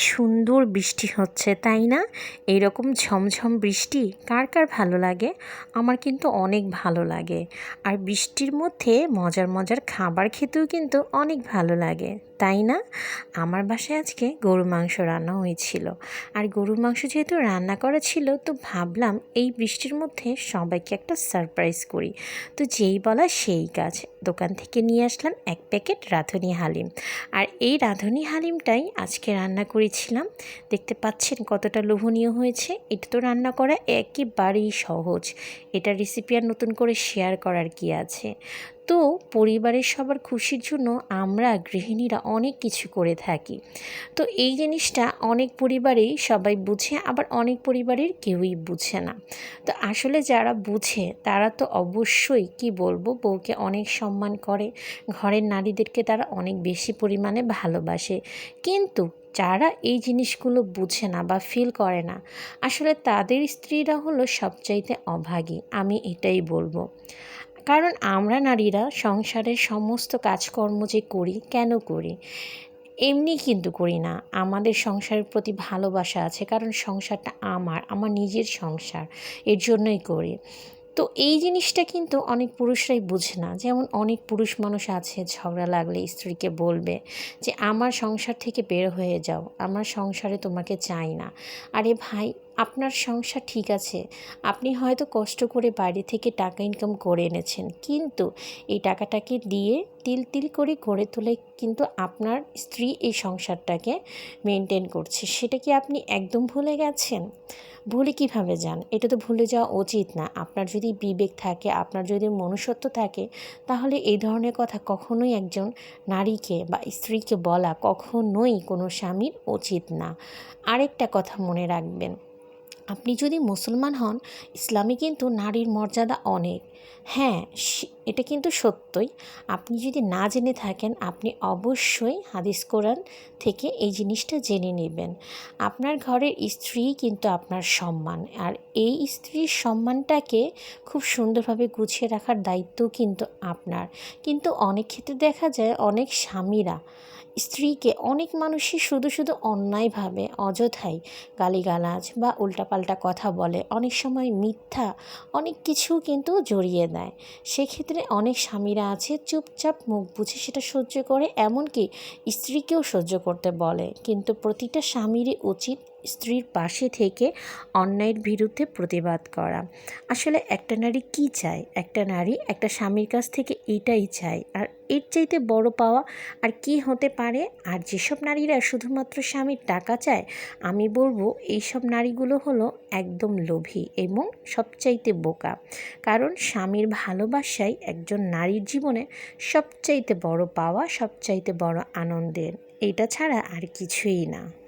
সুন্দর বৃষ্টি হচ্ছে, তাই না? এইরকম ঝমঝম বৃষ্টি কার কার ভালো লাগে? আমার কিন্তু অনেক ভালো লাগে। আর বৃষ্টির মধ্যে মজার মজার খাবার খেতেও কিন্তু অনেক ভালো লাগে, তাই না? আমার বাসায় আজকে গরু মাংস রান্না হয়েছিল। আর গরুর মাংস যেহেতু রান্না করা ছিল, তো ভাবলাম এই বৃষ্টির মধ্যে সবাইকে একটা সারপ্রাইজ করি। তো যেই বলা সেই কাজ। দোকান থেকে নিয়ে আসলাম এক প্যাকেট রাঁধুনি হালিম। আর এই রাঁধুনি হালিমটাই আজকে রান্না করেছিলাম। দেখতে পাচ্ছেন কতটা লোভনীয় হয়েছে। এটা তো রান্না করা একেবারেই সহজ। এটা রেসিপি আর নতুন করে শেয়ার করার কি আছে? তো পরিবারের সবার খুশির জন্য আমরা গৃহিণীরা অনেক কিছু করে থাকি। তো এই জিনিসটা অনেক পরিবারেই সবাই বুঝে, আবার অনেক পরিবারের কেউই বুঝে না। তো আসলে যারা বুঝে, তারা তো অবশ্যই, কি বলব, বউকে অনেক সম্মান করে। ঘরের নারীদেরকে তারা অনেক বেশি পরিমাণে ভালোবাসে। কিন্তু যারা এই জিনিসগুলো বুঝে না বা ফিল করে না, আসলে তাদের স্ত্রীরা হলো সবচাইতে অভাগী, আমি এটাই বলব। কারণ আমরা নারীরা সংসারের সমস্ত কাজকর্ম যে করি, কেন করি? এমনি কিন্তু করি না। আমাদের সংসারের প্রতি ভালোবাসা আছে, কারণ সংসারটা আমার আমার নিজের সংসার, এর জন্যই করি। তো এই জিনিসটা কিন্তু অনেক পুরুষরাই বুঝে না। যেমন অনেক পুরুষ মানুষ আছে, ঝগড়া লাগলে স্ত্রীকে বলবে যে, আমার সংসার থেকে বের হয়ে যাও। আমার সংসারে তোমাকে চাই না। আরে ভাই আপনার সংসার ঠিক আছে। আপনি হয়তো কষ্ট করে বাইরে থেকে টাকা ইনকাম করে এনেছেন। কিন্তু এই টাকাটাকে দিয়ে তিল তিল করে গড়ে তোলে কিন্তু আপনার স্ত্রী এই সংসারটাকে মেনটেন করছে। সেটা কি আপনি একদম ভুলে গেছেন? ভুলে কীভাবে যান? এটা তো ভুলে যাওয়া উচিত না। আপনার যদি বিবেক থাকে, আপনার যদি মনুষ্যত্ব থাকে, তাহলে এই ধরনের কথা কখনোই একজন নারীকে বা স্ত্রীকে বলা কখনোই কোনো স্বামীর উচিত না। আরেকটা কথা মনে রাখবেন আপনি যদি মুসলমান হন ইসলামে কিন্তু নারীর মর্যাদা অনেক। হ্যাঁ এটা কিন্তু সত্যই। আপনি যদি না জেনে থাকেন, আপনি অবশ্যই হাদিস কোরআন থেকে এই জিনিসটা জেনে নেবেন। আপনার ঘরের স্ত্রী কিন্তু আপনার সম্মান, আর এই স্ত্রীর সম্মানটাকে খুব সুন্দরভাবে গুছিয়ে রাখার দায়িত্ব কিন্তু আপনার। কিন্তু অনেক ক্ষেত্রে দেখা যায়, অনেক স্বামীরা স্ত্রীকে অনেক মানুষই শুধু শুধু অন্যায়ভাবে অযথাই গালিগালাজ বা উল্টাপাল্টা কথা বলে, অনেক সময় মিথ্যা অনেক কিছু কিন্তু জড়িয়ে দেয় সেক্ষেত্রে অনেক স্বামীরা আছে চুপচাপ মুখ বুঝে সেটা সহ্য করে, এমনকি স্ত্রীকেও সহ্য করতে বলে। কিন্তু প্রতিটা স্বামীরই উচিত স্ত্রীর পাশে থেকে অন্যায়ের বিরুদ্ধে প্রতিবাদ করা। আসলে একটা নারী কি চায়? একটা নারী একটা স্বামীর কাছ থেকে এটাই চায়। আর এর চাইতে বড় পাওয়া আর কি হতে পারে? আর যেসব নারীরা শুধুমাত্র স্বামীর টাকা চায়, আমি বলব এইসব নারীগুলো হলো একদম লোভী এবং সবচাইতে বোকা। কারণ স্বামীর ভালোবাসাই একজন নারীর জীবনে সবচাইতে বড় পাওয়া, সবচাইতে বড় আনন্দের। এটা ছাড়া আর কিছুই না।